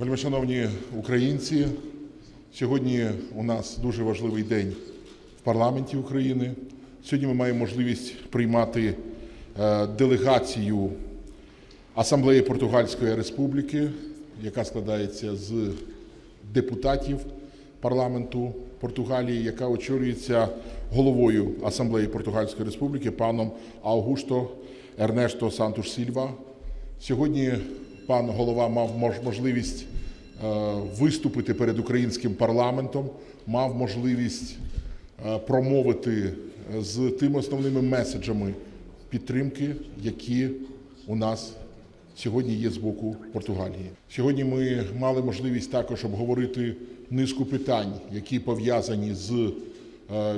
Вельмишановні українці, сьогодні у нас дуже важливий день в парламенті України. Сьогодні ми маємо можливість приймати е, делегацію Асамблеї Португальської Республіки, яка складається з депутатів парламенту Португалії, яка очолюється головою Асамблеї Португальської Республіки паном Аугусто Ернешто Сантуш Сільва. Сьогодні пан голова мав можливість е, виступити перед українським парламентом, мав можливість е, промовити з тими основними меседжами підтримки, які у нас сьогодні є з боку Португалії. Сьогодні ми мали можливість також обговорити низку питань, які пов'язані з е,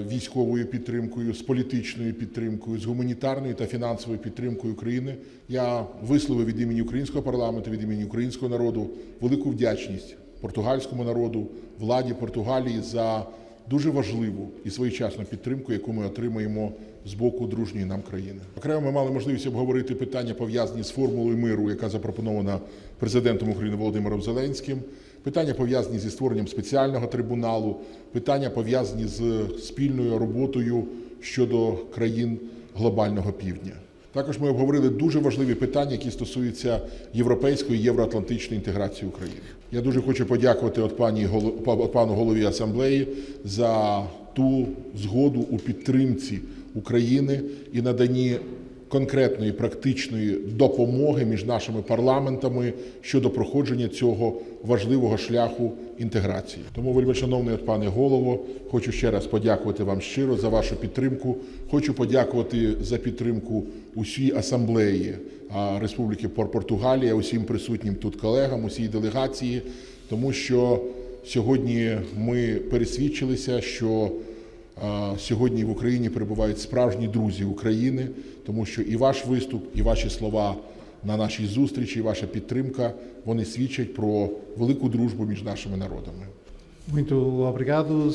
військовою підтримкою, з політичною підтримкою, з гуманітарною та фінансовою підтримкою України. Я висловив від імені українського парламенту, від імені українського народу велику вдячність португальському народу, владі Португалії за дуже важливу і своєчасну підтримку, яку ми отримаємо з боку дружньої нам країни. Окремо ми мали можливість обговорити питання пов'язані з формулою миру, яка запропонована президентом України Володимиром Зеленським. Питання пов'язані зі створенням спеціального трибуналу, питання пов'язані з спільною роботою щодо країн глобального півдня. Також ми обговорили дуже важливі питання, які стосуються європейської євроатлантичної інтеграції України. Я дуже хочу подякувати от пані от пану голові асамблеї за ту згоду у підтримці України і наданні конкретної практичної допомоги між нашими парламентами щодо проходження цього важливого шляху інтеграції. Тому, вельмишановний пане голово, хочу ще раз подякувати вам щиро за вашу підтримку. Хочу подякувати за підтримку усій асамблеї Республіки Пор- Португалія, усім присутнім тут колегам, усій делегації, тому що сьогодні ми пересвідчилися, що Сьогодні в Україні перебувають справжні друзі України, тому що і ваш виступ, і ваші слова на нашій зустрічі, і ваша підтримка вони свідчать про велику дружбу між нашими народами. Muito obrigado,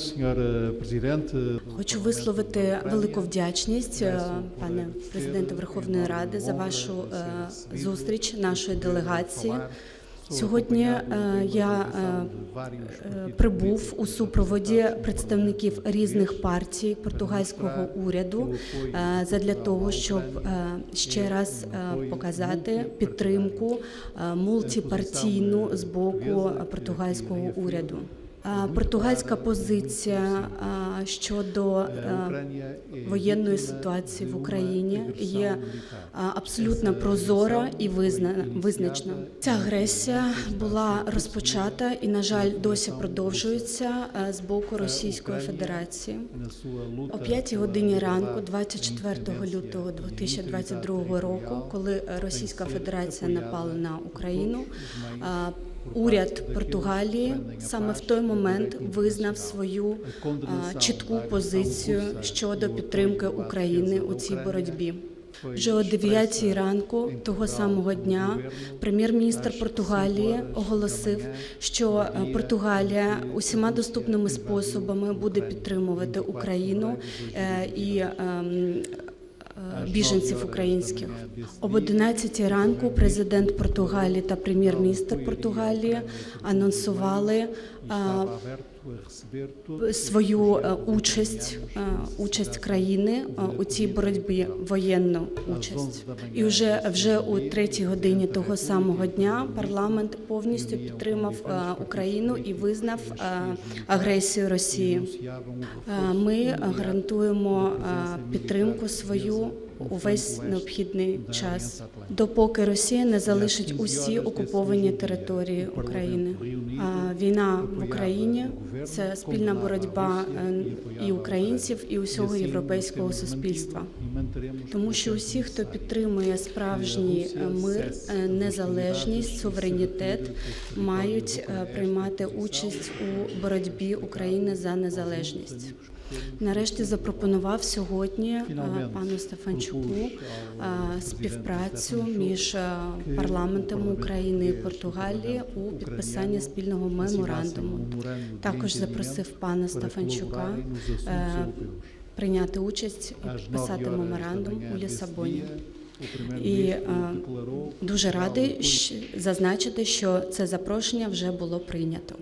Хочу висловити велику вдячність, е, пане президенте Верховної Ради, за вашу е, зустріч нашої делегації. Сьогодні е, я е, е, прибув у супроводі представників різних партій португальського уряду задля того, щоб ще раз показати підтримку мультипартійну з боку португальського уряду. Португальська позиція щодо е, воєнної ситуації в Україні є абсолютно прозора і визна- визначена. Ця агресія була розпочата і, на жаль, досі продовжується е, з боку Російської Федерації. О 5 годині ранку, 24 лютого 2022 року, коли Російська Федерація напала на Україну, уряд Португалії саме в той момент визнав свою чітку позицію щодо підтримки України у цій боротьбі. Вже о 9 ранку того самого дня прем'єр-міністр Португалії оголосив, що Португалія усіма доступними способами буде підтримувати Україну е, і ем, біженців українських. Об 11 ранку президент Португалії та прем'єр-міністр Португалії анонсували е, свою е, участь, е, участь країни е, у цій боротьбі, воєнну участь. І вже вже у третій годині того самого дня парламент повністю підтримав Україну і визнав агресію Росії. Ми гарантуємо підтримку свою увесь необхідний час, допоки Росія не залишить усі окуповані території України. А Війна в Україні це спільна боротьба е, і українців, і усього європейського суспільства. Тому що усі, хто підтримує справжній е, мир, е, незалежність, суверенітет, мають приймати участь у боротьбі України за незалежність. Нарешті запропонував сьогодні е, пану Стефанчуку е, співпрацю між е, парламентами України і Португалії у підписанні спільного меморандуму. Також запросив пана Стефанчука е, прийняти участь і підписати меморандум у Лісабоні. І е, дуже радий зазначити, що це запрошення вже було прийнято.